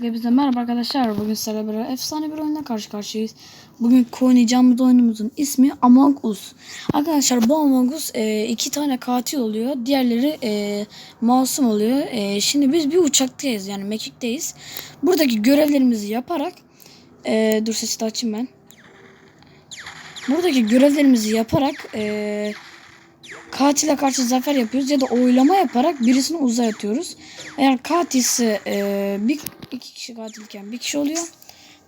Hepinize merhaba arkadaşlar. Bugün sizlerle beraber efsane bir oyunla karşı karşıyayız. Bugün oynayacağımız oyunumuzun ismi Among Us. Arkadaşlar bu Among Us e, iki tane katil oluyor. Diğerleri e, masum oluyor. E, şimdi biz bir uçaktayız yani mekikteyiz. Buradaki görevlerimizi yaparak e, dur sesi de açayım ben. Buradaki görevlerimizi yaparak e, katile karşı zafer yapıyoruz ya da oylama yaparak birisini uzay atıyoruz. Eğer katilse e, bir iki kişi katilken bir kişi oluyor.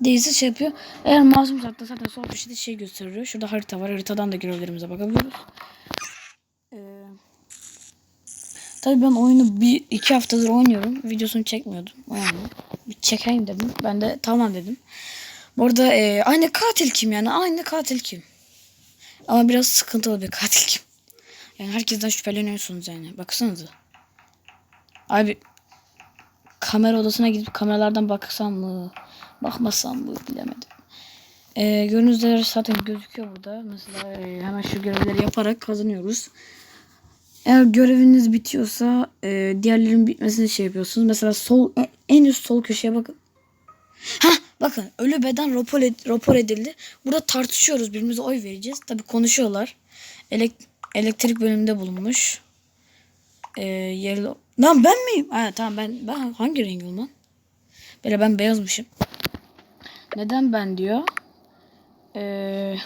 Değilse şey yapıyor. Eğer masumsak da zaten sol köşede şey gösteriyor. Şurada harita var. Haritadan da görevlerimize bakabiliyoruz. Ee, tabii ben oyunu bir iki haftadır oynuyorum. Videosunu çekmiyordum. Yani. Bir çekeyim dedim. Ben de tamam dedim. Bu arada e, aynı katil kim yani? Aynı katil kim? Ama biraz sıkıntılı bir katil kim? Yani herkesten şüpheleniyorsunuz yani. Baksanıza. Abi kamera odasına gidip kameralardan baksam mı? Bakmasam mı bilemedim. Ee, gördüğünüz üzere zaten gözüküyor burada. Mesela e, hemen şu görevleri yaparak kazanıyoruz. Eğer göreviniz bitiyorsa e, diğerlerinin bitmesini şey yapıyorsunuz. Mesela sol e, en üst sol köşeye bakın. Hah bakın ölü beden rapor, ed- rapor edildi. Burada tartışıyoruz birbirimize oy vereceğiz. Tabi konuşuyorlar. Elek elektrik bölümünde bulunmuş. Ee, yellow. Lan ben miyim? Ha tamam ben ben hangi rengim lan? Böyle ben beyazmışım. Neden ben diyor? Ee,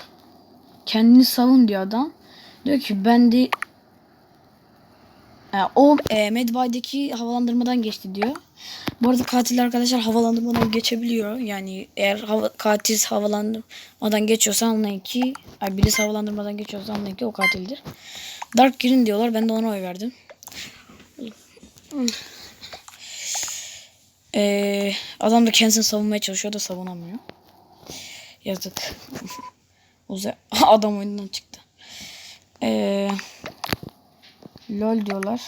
kendini savun diyor adam. Diyor ki ben de Ha, o e, Medbay'daki havalandırmadan geçti diyor. Bu arada katil arkadaşlar havalandırmadan geçebiliyor. Yani eğer hava, katil havalandırmadan geçiyorsa anlayın ki ay, birisi havalandırmadan geçiyorsa anlayın ki o katildir. Dark Green diyorlar. Ben de ona oy verdim. Ee, adam da kendisini savunmaya çalışıyor da savunamıyor. Yazık. Uza adam oyundan çıktı. Ee, LOL diyorlar.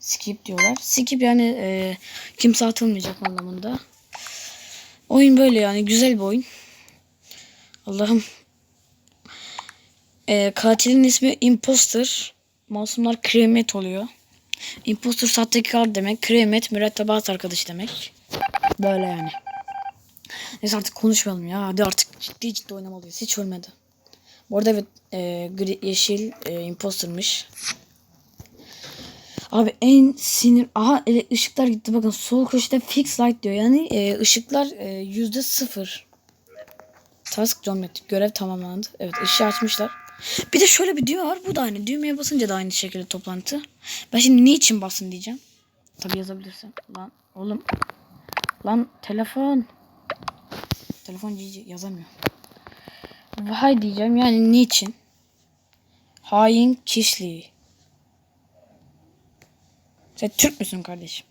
Skip diyorlar. Skip yani e, kimse atılmayacak anlamında. Oyun böyle yani güzel bir oyun. Allah'ım. E, katilin ismi Imposter. Masumlar kremet oluyor. Imposter sahtekar demek. Kremet mürettebat arkadaş demek. Böyle yani. Neyse artık konuşmayalım ya. Hadi artık ciddi ciddi oynamalıyız. Hiç ölmedi. Bu arada evet e, gri, yeşil e, impostermış. Abi en sinir... Aha ele, ışıklar gitti bakın sol köşede fix light diyor. Yani e, ışıklar e, yüzde sıfır. Task complete. Görev tamamlandı. Evet ışığı açmışlar. Bir de şöyle bir düğme var. Bu da aynı. Düğmeye basınca da aynı şekilde toplantı. Ben şimdi niçin basın diyeceğim. Tabi yazabilirsin. Lan oğlum. Lan telefon. Telefon cici yazamıyor. Vay diyeceğim yani niçin? Hain kişiliği. Sen Türk müsün kardeşim?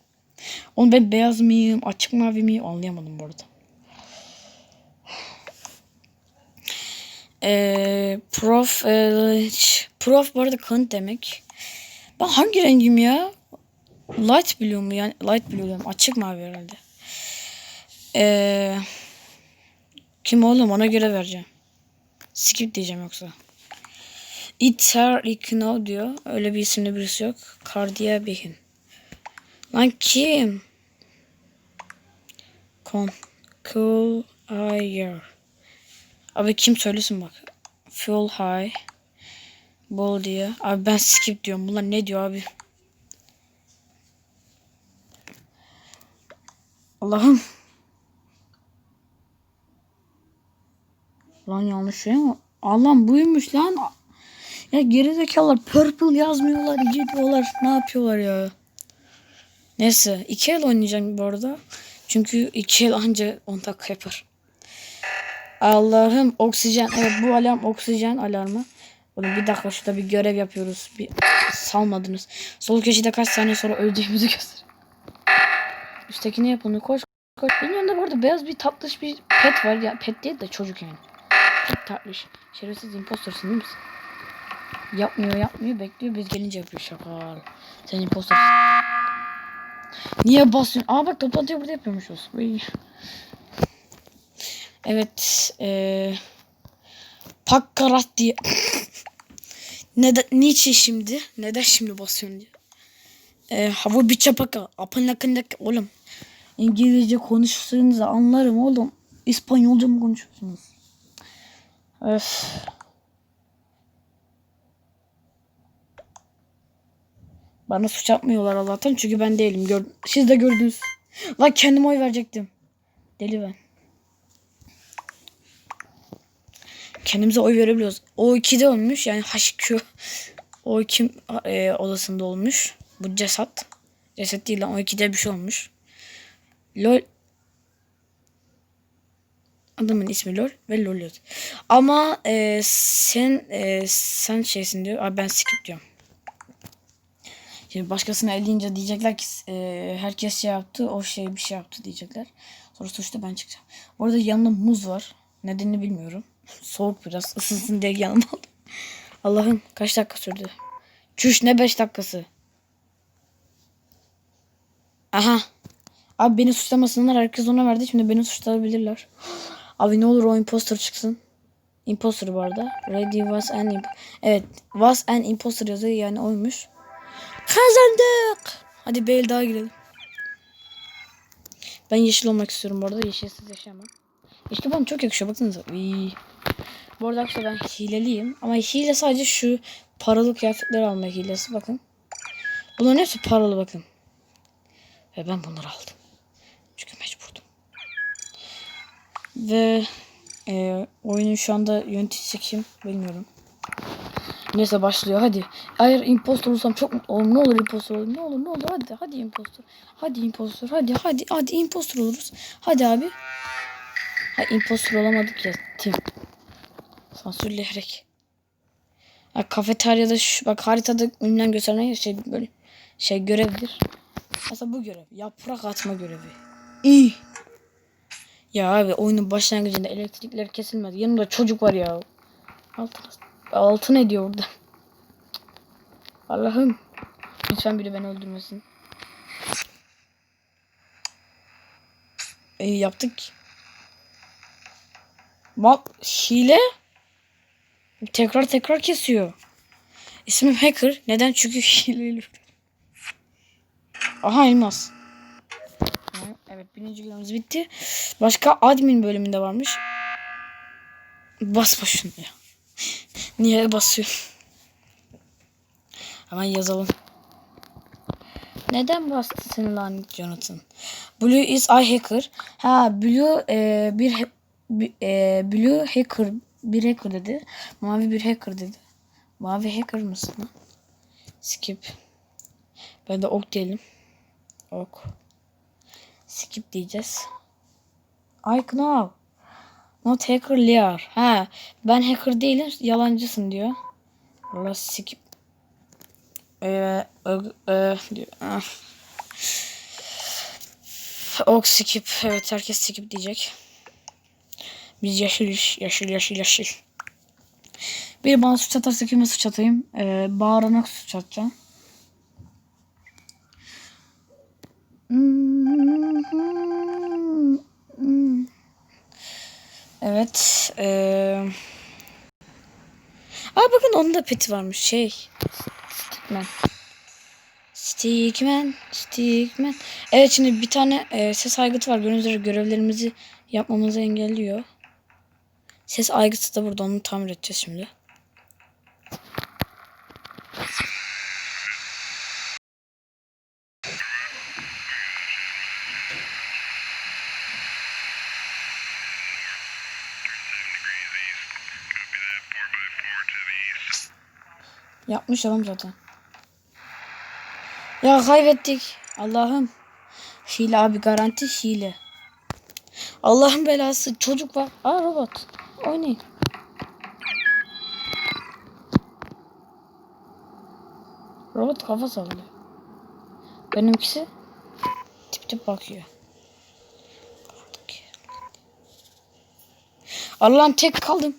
Oğlum ben beyaz mıyım, açık mavi miyim anlayamadım bu arada. Ee, prof, e, prof bu arada kanıt demek. Ben hangi rengim ya? Light blue mu yani? Light blue diyorum. Açık mavi herhalde. Ee, kim oğlum ona göre vereceğim. Skip diyeceğim yoksa. İter ikna diyor. Öyle bir isimli birisi yok. Kardiya Behin. Lan kim? Con. Cool Ayer. Abi kim söylesin bak. Full High. Bol diye. Abi ben skip diyorum. Bunlar ne diyor abi? Allah'ım. Lan yanlış şey mi? Allah'ım buymuş lan. Ya gerizekalılar purple yazmıyorlar, gidiyorlar. Ne yapıyorlar ya? Neyse iki el oynayacağım bu arada. Çünkü iki el anca 10 dakika yapar. Allah'ım oksijen. Evet bu alarm oksijen alarmı. Oğlum bir dakika şurada bir görev yapıyoruz. Bir salmadınız. Sol köşede kaç saniye sonra öldüğümüzü göster. Üsttekini yap onu koş koş. Benim yanında bu arada beyaz bir tatlış bir pet var. Ya pet değil de çocuk yani. Çok tatlış. Şerefsiz impostorsun değil misin? Yapmıyor yapmıyor bekliyor biz gelince yapıyor şakal. Sen impostorsun. Niye basıyorsun? Aa bak toplantıyı burada yapıyormuşuz. Evet. Ee, Pakkarat diye. Neden, niçin şimdi? Neden şimdi basıyorsun diye. Ee, hava bir çapaka. Apın akındaki oğlum. İngilizce konuştuğunuzu anlarım oğlum. İspanyolca mı konuşuyorsunuz? Öf. Bana suç yapmıyorlar Allah'tan çünkü ben değilim. Gör Siz de gördünüz. Lan kendim oy verecektim. Deli ben. Kendimize oy verebiliyoruz. O 2'de olmuş yani HQ. O kim e, odasında olmuş. Bu ceset. Ceset değil lan o 2'de bir şey olmuş. LOL Adamın ismi LOL ve LOL yazıyor. Ama e, sen e, sen şeysin diyor. Abi ben skip diyorum. Şimdi başkasını eleyince diyecekler ki e, herkes şey yaptı o şey bir şey yaptı diyecekler. Sonra suçta ben çıkacağım. Bu arada yanımda muz var. Nedenini bilmiyorum. Soğuk biraz ısınsın diye yanıma aldım. Allah'ım kaç dakika sürdü. Çüş ne 5 dakikası. Aha. Abi beni suçlamasınlar. Herkes ona verdi. Şimdi beni suçlayabilirler. Abi ne olur o imposter çıksın. Imposter bu arada. Ready was an Evet. Was an imposter yazıyor yani oymuş. Kazandık. Hadi el daha girelim. Ben yeşil olmak istiyorum bu arada. Yeşilsiz yaşayamam. Yeşil bana çok yakışıyor. Baksanıza. Uy. Bu arada arkadaşlar ben hileliyim. Ama hile sadece şu paralı kıyafetleri alma hilesi. Bakın. Bunların hepsi paralı bakın. Ve ben bunları aldım. Çünkü mecburdum. Ve e, oyunun şu anda yöneticisi kim bilmiyorum. Neyse başlıyor hadi. Eğer impostor olursam çok mutlu olurum. Ne olur impostor olayım. Ne olur ne olur hadi hadi impostor. Hadi impostor hadi hadi hadi impostor oluruz. Hadi abi. Ha impostor olamadık ya. Tim. Sansürleyerek. Ha, kafeteryada şu, bak haritada önünden gösterilen şey böyle şey görevdir. Aslında bu görev. Yaprak atma görevi. İyi. Ya abi oyunun başlangıcında elektrikler kesilmedi. Yanımda çocuk var ya. Altın, altın ediyor orada. Allah'ım. Lütfen biri beni öldürmesin. İyi yaptık. Bak hile. Tekrar tekrar kesiyor. İsmim Hacker. Neden? Çünkü. Aha elmas. Evet birinci günümüz bitti. Başka admin bölümünde varmış. Bas başını ya. Niye basıyor? Hemen yazalım. Neden bastı seni lanet Jonathan? Blue is I hacker. Ha Blue e, bir e, Blue hacker bir hacker dedi. Mavi bir hacker dedi. Mavi hacker mısın? lan? Skip. Ben de ok diyelim. Ok. Skip diyeceğiz. I know. Not hacker liar. Ha, ben hacker değilim, yalancısın diyor. Valla skip. Ee, ö- ö- diyor. Ah. Ok skip. Evet herkes skip diyecek. Biz yeşil, yeşil, yeşil, yeşil. Bir bana suç atarsa kime suç atayım? Ee, bağırana suç atacağım. Evet. Eee... Aa bakın onun da peti varmış. Şey. Stickman. Stickman. Stickman. Evet şimdi bir tane e, ses aygıtı var. Gördüğünüz görevlerimizi yapmamızı engelliyor. Ses aygıtı da burada. Onu tamir edeceğiz şimdi. Yapmış adam zaten. Ya kaybettik. Allah'ım. Hile abi garanti hile. Allah'ın belası. Çocuk var. Aa robot. Oynayın. Robot kafa sallıyor. Benimkisi tip tip bakıyor. Allah'ım tek kaldım.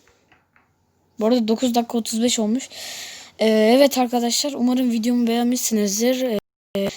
Bu arada 9 dakika 35 olmuş. Ee, evet arkadaşlar umarım videomu beğenmişsinizdir. Ee,